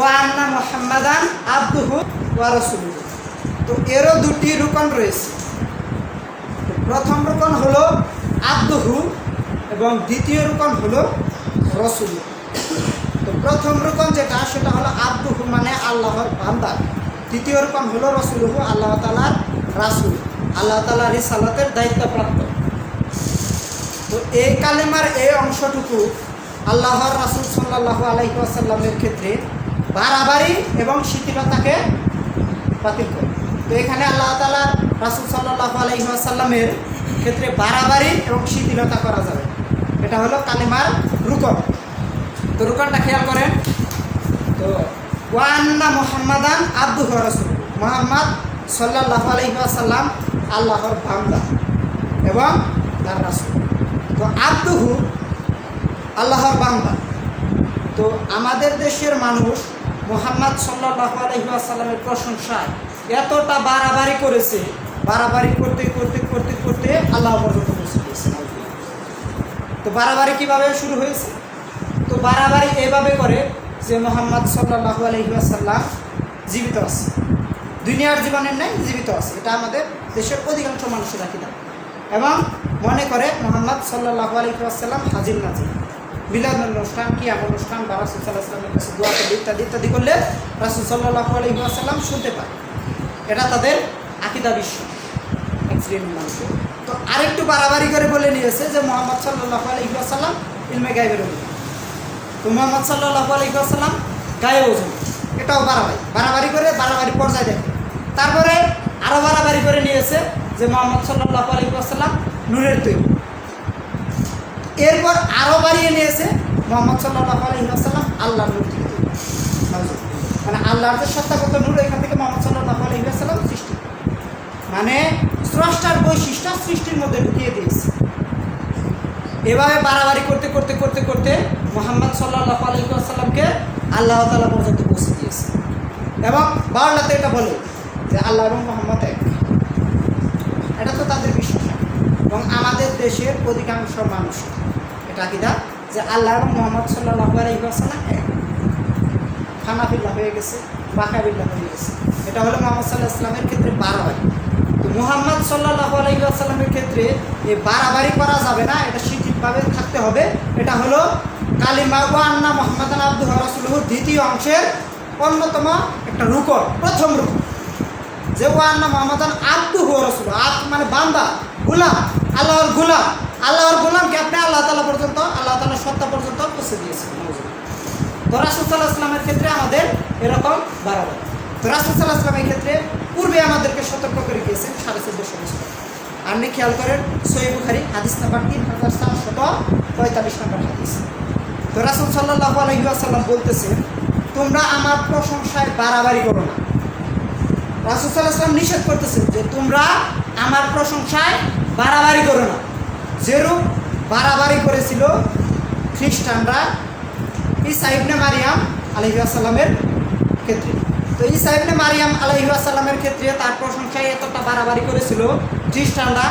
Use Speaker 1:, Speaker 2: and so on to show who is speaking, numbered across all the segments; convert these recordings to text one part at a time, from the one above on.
Speaker 1: ওয়ান্না মোহাম্মদান আব্দুহু ওয়া রাসূলুহু। তো এরও দুটি রুকন রয়েছে। প্রথম রুকন হলো আব্দুহু এবং দ্বিতীয় রুকন হলো রসুল তো প্রথম রুকন যেটা, সেটা হলো আব্দুহু মানে আল্লাহর বান্দা। দ্বিতীয় রুকন হলো রসুলহু, আল্লাহ তালার রাসুল। আল্লাহ তালার রিসালাতের দায়িত্বপ্রাপ্ত তো এই কালেমার এই অংশটুকু আল্লাহর রাসুল সাল্লাহ আলাইসাল্লামের ক্ষেত্রে বাড়াবাড়ি এবং শিথিলতাকে বাতিল করে। তো এখানে আল্লাহ তালা রাসুল সাল্লাহ আলাইসাল্লামের ক্ষেত্রে বাড়াবাড়ি এবং শিথিলতা করা যাবে। এটা হলো কালেমার রুকন। তো রুকনটা খেয়াল করেন। তো ওয়ান্না মোহাম্মদান আব্দু রসুল মোহাম্মদ সাল্লাহ আলহিহাসাল্লাম আল্লাহর বান্দা এবং তার রাসুল। তো আব্দুহু আল্লাহর বান্দা। তো আমাদের দেশের মানুষ মোহাম্মদ সাল্লাহ আলহিহাসাল্লামের প্রশংসায় এতটা বাড়াবাড়ি করেছে। বাড়াবাড়ি করতে করতে করতে করতে আল্লাহ পর্যন্ত তো বাড়াবাড়ি কীভাবে শুরু হয়েছে? তো বাড়াবাড়ি এভাবে করে যে মোহাম্মদ সাল্লাহ আলহিহাসাল্লাম জীবিত আছে। দুনিয়ার জীবনের নাই জীবিত আছে। এটা আমাদের দেশের অধিকাংশ মানুষের আকিদা। এবং মনে করে মোহাম্মদ সাল্লাহ আলহিহাসাল্লাম হাজির নাজির মিলাদ অনুষ্ঠান কি কিয়াম অনুষ্ঠান বা রাসুল সাল্লাহ সাল্লামের কাছে দোয়া করলে ইত্যাদি ইত্যাদি করলে রাসুল সাল্লাহ আলহিহাসাল্লাম শুনতে পায়। এটা তাদের আকিদা বিশ্বাস এক্সিডেন্ট মানুষের তো আরেকটু বাড়াবাড়ি করে বলে নিয়েছে যে মোহাম্মদ সাল্লাহ আলহিহাসাল্লাম ইলমে গাইবের অভিযোগ তো মোহাম্মদ সাল্লাহ আলহিহাসাল্লাম গায়ে ওজন এটাও বাড়াবাড়ি। বাড়াবাড়ি করে বাড়াবাড়ি পর্যায়ে দেখে। তারপরে আরও বাড়াবাড়ি করে নিয়েছে যে মোহাম্মদ সাল্লাহ আলহিহাসাল্লাম নূরের তৈরি। এরপর আরও বাড়িয়ে নিয়েছে মোহাম্মদ সাল্লাহ আল্লাহ নূর। থেকে। মানে আল্লাহর যে সত্তাগত নূর, এখান থেকে মোহাম্মদ সাল্লাহ আলহিহাসাল্লাম সৃষ্টি মানে স্রষ্টার বৈশিষ্ট্য সৃষ্টির মধ্যে ঢুকিয়ে দিয়েছে। এভাবে বাড়াবাড়ি করতে করতে করতে করতে মোহাম্মদ সাল্লাহ আলহিহাসাল্লামকে আল্লাহ তালা পর্যন্ত পৌঁছে দিয়েছে। এবং বাউলাতে এটা বলে যে আল্লাহ এবং মোহাম্মদ এক। এটা তো তাদের বিশ্বাস। এবং আমাদের দেশের অধিকাংশ মানুষ এটা কিনা যে আল্লাহ এবং মোহাম্মদ সাল্লাহ আলহিহাসাল্লাম এক খানাফিল্লা হয়ে গেছে বাকাবিল্লা হয়ে গেছে। এটা হলো মোহাম্মদ সাল্লাহ ইসলামের ক্ষেত্রে বাড়াবাড়ি তো মোহাম্মদ সাল্লাহ আলহিহাসাল্লামের ক্ষেত্রে এই বাড়াবাড়ি করা যাবে না, এটা শিথিলভাবে থাকতে হবে। এটা হলো কালিমা ওয়ান্না মোহাম্মদ আব্দুল রাসুলহ দ্বিতীয় অংশের অন্যতম একটা রুকন, প্রথম রুকন। যে ওয়ান্না মোহাম্মদ আব্দু হো রসুল আব মানে বান্দা, গুলাম, আল্লাহর গুলাম। আল্লাহর গুলামকে আপনি আল্লাহ তালা পর্যন্ত, আল্লাহ তালার সত্তা পর্যন্ত পৌঁছে দিয়েছেন। তো ইসলামের ক্ষেত্রে আমাদের এরকম বাড়াবাড়ি তো ইসলামের ক্ষেত্রে পূর্বে আমাদেরকে সতর্ক করে দিয়েছেন সাড়ে চোদ্দশো বছর। আপনি খেয়াল করেন সই বুখারি হাদিস নাম্বার তিন হাজার সাতশত পঁয়তাল্লিশ নম্বর হাদিস। তো রাসুল সাল্লাহ আলহিহাসাল্লাম বলতেছেন, তোমরা আমার প্রশংসায় বাড়াবাড়ি করো না। রাসুল সাল্লাহ নিষেধ করতেছেন যে, তোমরা আমার প্রশংসায় বাড়াবাড়ি করো না। যেরূপ বাড়াবাড়ি করেছিল খ্রিস্টানরা ঈসা ইবনে মারিয়াম আলহিউসাল্লামের ক্ষেত্রে। তো ঈসা ইবনে মারিয়াম আলহিউসাল্লামের ক্ষেত্রে তার প্রশংসায় এতটা বাড়াবাড়ি করেছিল খ্রিস্টানরা,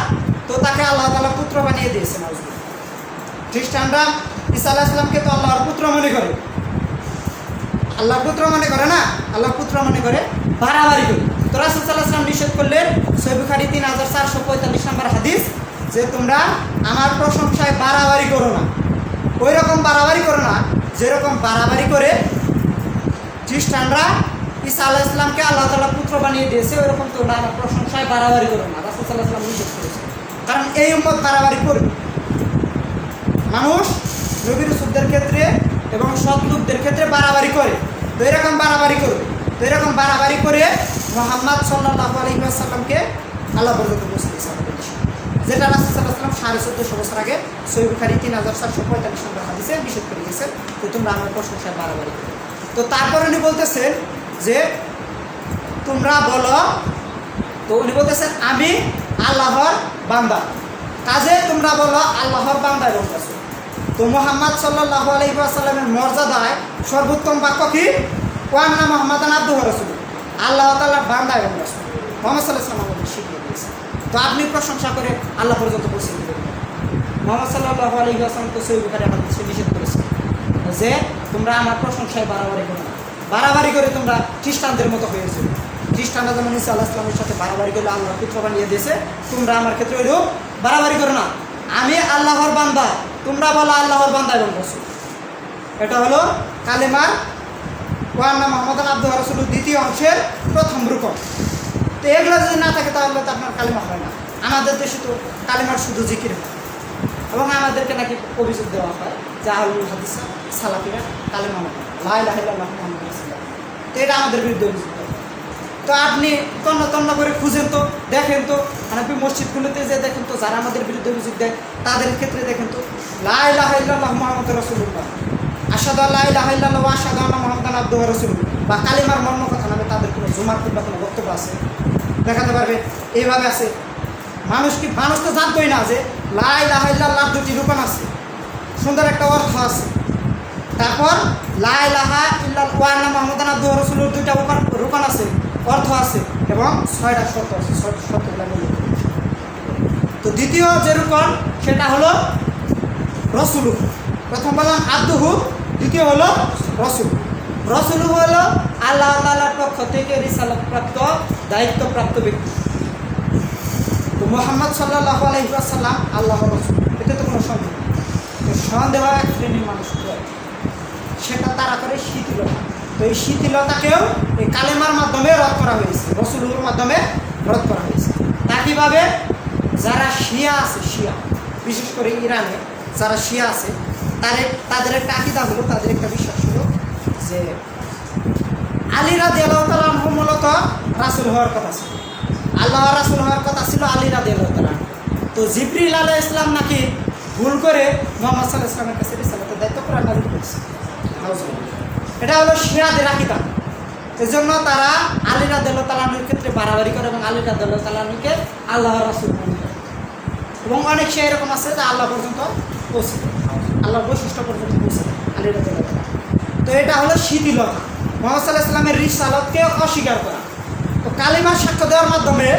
Speaker 1: তো তাকে আল্লাহ তালা পুত্র বানিয়ে দিয়েছেন খ্রিস্টানরা ঈসা আলাহিসাল্লামকে তো আল্লাহর পুত্র মনে করে। আল্লাহ পুত্র মনে করে না? আল্লাহ পুত্র মনে করে বাড়াবাড়ি করে। তো রাসুল সাল্লাহাম নিষেধ করলেন সৈবুখারি তিন হাজার চারশো পঁয়তাল্লিশ নম্বর হাদিস যে তোমরা আমার প্রশংসায় বাড়াবাড়ি করো না। ওই রকম বাড়াবাড়ি করো না, যেরকম বাড়াবাড়ি করে খ্রিস্টানরা ঈসা আল্লাহ ইসলামকে আল্লাহ তালা পুত্র বানিয়ে দিয়েছে ওই রকম তোমরা আমার প্রশংসায় বাড়াবাড়ি করো না, রাসুল সাল্লাহ সাল্লাম নিষেধ করেছে কারণ এই উম্মত বাড়াবাড়ি করবে মানুষ নবী রসুলদের ক্ষেত্রে এবং সৎ লোকদের ক্ষেত্রে বাড়াবাড়ি করে। তো এরকম বাড়াবাড়ি করবে তো এরকম বাড়াবাড়ি করে মোহাম্মদ সাল্লাহ আলহিহাসাল্লামকে আল্লাহ পর্যন্ত পৌঁছে দিয়েছে। যেটা রাসুল সাল্লাহ সাড়ে চোদ্দশো বছর আগে সৈবুখারি তিন হাজার চারশো পঁয়তাল্লিশ নম্বর হাদিসে নিষেধ করে দিয়েছেন যে তোমরা আমার প্রশংসায় বাড়াবাড়ি করো। তো তারপর উনি বলতেছেন যে, তোমরা বলো। তো উনি বলতেছেন, আমি আল্লাহর বান্দা। কাজে তোমরা বলো, আল্লাহর বান্দা এবং। তো মোহাম্মদ সাল্লাহ আলহিবাসাল্লামের মর্যাদায় সর্বোত্তম বাক্য কি? ওয়ান্না মোহাম্মদ আব্দু রসুল আল্লাহ তাল্লাহ বান্দা এবং রসুল। মোহাম্মদ সাল্লাহ সাল্লাম শিখিয়ে দিয়েছে। তো আপনি প্রশংসা করে আল্লাহ পর্যন্ত পৌঁছে দিতে পারবেন মোহাম্মদ সাল্লাহ আলহিহাসাল্লাম তো সৈবুখারে আমাদের সে নিষেধ করেছে যে তোমরা আমার প্রশংসায় বাড়াবাড়ি করো বাড়াবাড়ি করে তোমরা খ্রিস্টানদের মতো হয়েছে খ্রিস্টানরা যেমন ইসা আল্লাহ ইসলামের সাথে বাড়াবাড়ি করলে আল্লাহ পুত্র বানিয়ে দিয়েছে, তোমরা আমার ক্ষেত্রে ওইরূপ বাড়াবাড়ি করো না। আমি আল্লাহর বান্দা, তোমরা বলো আল্লাহর বান্দা এবং রসুল। এটা হলো কালেমার ওয়ান্না মোহাম্মদ আব্দুল রসুল দ্বিতীয় অংশের প্রথম রূপক তো এগুলো যদি না থাকে তাহলে তো আপনার কালিমা হয় না। আমাদের দেশে তো কালিমার শুধু জিকির হয়। এবং আমাদেরকে নাকি অভিযোগ দেওয়া হয় আহুল হাদিস সালাফিরা কালিমা না। লাই লাহিল্লাহ মোহাম্মদ। তো এটা আমাদের বিরুদ্ধে অভিযোগ তো আপনি তন্ন তন্ন করে খুঁজেন তো, দেখেন তো আপনি মসজিদগুলোতে যে দেখেন তো, যারা আমাদের বিরুদ্ধে অভিযোগ দেয়, তাদের ক্ষেত্রে দেখেন তো লাই লাহিল্লাহ মোহাম্মদ রসুল্লাহ আসাদ আল্লাহ ইলাহিল্লাহ আসাদ মোহাম্মদ আব্দুল রসুল বা কালিমার মর্ম কথা নামে তাদের কোনো জুমার কিংবা কোনো বক্তব্য আছে? দেখাতে পারবে। এইভাবে আছে। মানুষ কি মানুষ তো জানতোই না যে লাই লাহাইল্লাহ দুটি রূপান আছে। সুন্দর একটা অর্থ আছে। তারপর লাই লাহা ইল্লাহ ওয়ান্না মোহাম্মদ আব্দুল রসুলের দুইটা রূপান রূপান আছে, অর্থ আছে এবং ছয়টা শর্ত আছে, ছয়টা মিলে তো দ্বিতীয় যে রূপন সেটা হলো রসুলু প্রথম বললাম আব্দুহু, দ্বিতীয় হলো রসুল। রসুলু হলো আল্লাহ তালার পক্ষ থেকে রিসালত প্রাপ্ত দায়িত্বপ্রাপ্ত ব্যক্তি। তো মোহাম্মদ সাল্লাহ আলহিসাল্লাম আল্লাহ রসুল। এতে তো কোনো সন্দেহ সন্দেহ এক শ্রেণির মানুষ সেটা তারা করে শিথিলতা। তো এই শিথিলতাকেও এই কালেমার মাধ্যমে রদ করা হয়েছে, রসুলুর মাধ্যমে রদ করা হয়েছে। তা কীভাবে? যারা শিয়া আছে, শিয়া, বিশেষ করে ইরানে যারা শিয়া আছে, তাদের তাদের একটা আকিদা হলো, তাদের একটা বিশ্বাস হলো যে আলীরা দেলাম মূলত রাসুল হওয়ার কথা ছিল। আল্লাহ রাসুল হওয়ার কথা ছিল আলীরা দেলাম তো জিবরিল আলাহ ইসলাম নাকি ভুল করে মোহাম্মদ সাল্লাহ ইসলামের কাছে রিসালাতের দায়িত্ব করে নাজিল করেছে। এটা হলো শিয়াদের আকিদা। এজন্য তারা আলীরা দেল তালানুর ক্ষেত্রে বাড়াবাড়ি করে এবং আলীরা দেল তালানুকে আল্লাহ রাসুল মনে করে। এবং অনেক সে এরকম আছে যে আল্লাহ পর্যন্ত পৌঁছে আল্লাহর বৈশিষ্ট্য পর্যন্ত পৌঁছে আলীরা দেল তো এটা হলো শিথিলতা। মোহাম্মদ সাল্লাহ ইসলামের রিসালতকে অস্বীকার করা। তো কালিমার সাক্ষ্য দেওয়ার মাধ্যমে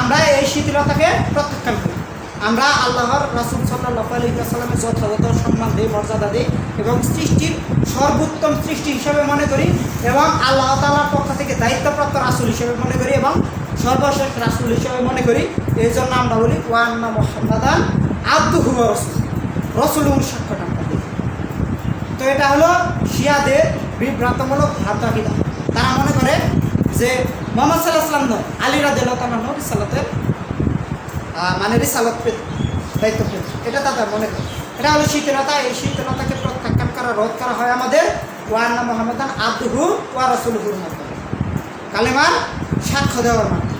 Speaker 1: আমরা এই শিথিলতাকে প্রত্যাখ্যান করি। আমরা আল্লাহর রাসুল সাল্লাহ আলহিসাল্লামের যথাযথ সম্মান দিই, মর্যাদা দিই এবং সৃষ্টির সর্বোত্তম সৃষ্টি হিসেবে মনে করি এবং আল্লাহ তালার পক্ষ থেকে দায়িত্বপ্রাপ্ত রাসুল হিসেবে মনে করি এবং সর্বশেষ রাসুল হিসেবে মনে করি। এই জন্য আমরা বলি ওয়ান্না মোহাম্মদান আব্দু হুয়া রসুল রসুল সাক্ষ্যটা তো এটা হলো শিয়াদের বিভ্রান্তমূলক ভাবদাকিদা তারা মনে করে যে মোহাম্মদ সাল্লাহ সাল্লাম নয়, আলী তামান্ন রিসালতের মানে রিসালত পেত, দায়িত্ব পেত। এটা তাদের মনে করে। এটা হলো শীতলতা এই শীতলতাকে প্রত্যাখ্যান করা, রোধ করা হয় আমাদের ওয়ান্না মোহাম্মদান আব্দুহু ওয়া রসুলহুর মাধ্যমে। কালেমার সাক্ষ্য দেওয়ার মাধ্যমে।